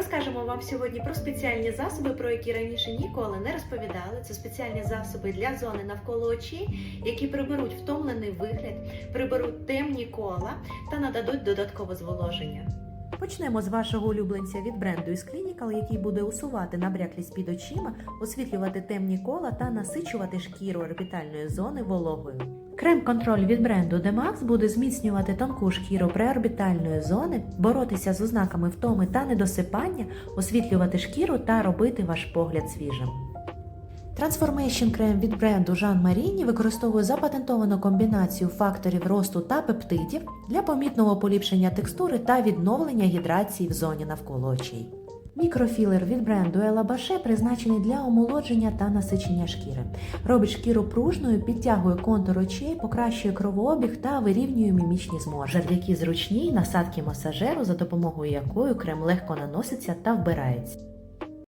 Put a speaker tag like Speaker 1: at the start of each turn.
Speaker 1: Розкажемо вам сьогодні про спеціальні засоби, про які раніше ніколи не розповідали. Це спеціальні засоби для зони навколо очей, які приберуть втомлений вигляд, приберуть темні кола та нададуть додаткове зволоження.
Speaker 2: Почнемо з вашого улюбленця від бренду із Clinical, який буде усувати набряклість під очима, освітлювати темні кола та насичувати шкіру орбітальної зони вологою. Крем-контроль від бренду Demax буде зміцнювати тонку шкіру преорбітальної зони, боротися з ознаками втоми та недосипання, освітлювати шкіру та робити ваш погляд свіжим. Transformation крем від бренду Jean Marini використовує запатентовану комбінацію факторів росту та пептидів для помітного поліпшення текстури та відновлення гідрації в зоні навколо очей. Мікрофілер від бренду Ела Баше призначений для омолодження та насичення шкіри. Робить шкіру пружною, підтягує контур очей, покращує кровообіг та вирівнює мімічні зморшки. Завдяки зручній насадки масажеру, за допомогою якої крем легко наноситься та вбирається.